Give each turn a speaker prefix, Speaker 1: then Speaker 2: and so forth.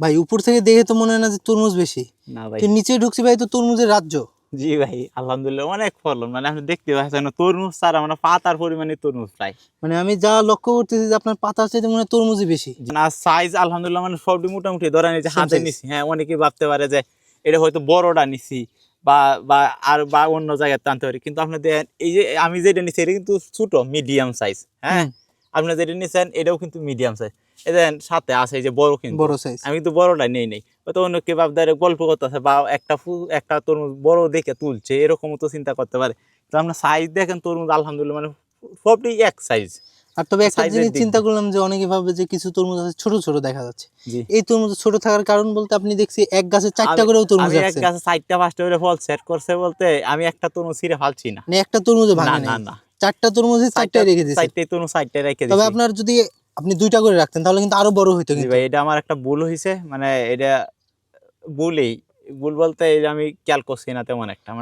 Speaker 1: ভাই উপর থেকে দেখে তো মনে হয় না যে তরমুজ বেশি।
Speaker 2: না ভাই।
Speaker 1: নিচে ঢুকছি ভাই তো তরমুজের রাজ্য।
Speaker 2: জি ভাই আলহামদুলিল্লাহ অনেক ফলন। মানে আপনি দেখতে পাচ্ছেন তরমুজ ছাড়া মানে পাতার পরিমাণে তরমুজ প্রায়
Speaker 1: মানে আমি যা লক্ষ্য করতেছি যে আপনার পাতার চাইতে মনে হয় তরমুজই বেশি।
Speaker 2: না সাইজ আলহামদুলিল্লাহ মানে সবটি মোটামুটি। ধরেন এই যে হাতে নিছি হ্যাঁ অনেকে ভাবতে পারে যে এটা হয়তো বড়টা নিছি বা বা আর বা অন্য জায়গায় টানতে পারি। কিন্তু আপনি দেখেন এই যে আমি যেটা নিছি এটা কিন্তু ছোট মিডিয়াম সাইজ হ্যাঁ? আপনি যেটা নিছেন এটাও কিন্তু মিডিয়াম সাইজ দেখেন সাথে আছে যে বড় কিন্তু।
Speaker 1: বড় সাইজ
Speaker 2: আমি কিন্তু বড়টা নেই নেই। হয়তো অনেকে ভাবদারে গল্প করতেছে বা একটা ফুল একটা তরমুজ বড় দেখে তুলছে এরকমও তো চিন্তা করতে পারে। তো আপনার সাইজ দেখেন তরমুজ আলহামদুলিল্লাহ মানে সবটি এক সাইজ
Speaker 1: আর তবে একটা জিনিস চিন্তা করলাম যে অনেকে ভাবে যে কিছু তরমুজ আছে ছোট ছোট দেখা যাচ্ছে। এই তরমুজ ছোট থাকার কারণ বলতে আপনি দেখছি এক গাছে চারটা করেও তরমুজ
Speaker 2: আমি এক
Speaker 1: আছে।
Speaker 2: গাছে চারটা পাঁচটা করে ফল সেট করছে বলতে আমি একটা তরমুজ ছিঁড়ে ফালছি না।
Speaker 1: মানে একটা তরমুজে ভাঙে
Speaker 2: না না।
Speaker 1: চারটা তরমুজে চারটায় রেখে দিয়েছে।
Speaker 2: চারটে তরমুজ চারটে রেখে
Speaker 1: তবে আপনার যদি আপনি দুইটা করে রাখতেন তাহলে কিন্তু আরও বড় হইতো কিন্তু।
Speaker 2: ভাই এটা আমার একটা ভুল হয়েছে মানে এটা ভুলই। ভুল বলতে এটা আমি খেয়াল করছি না তেমন একটা।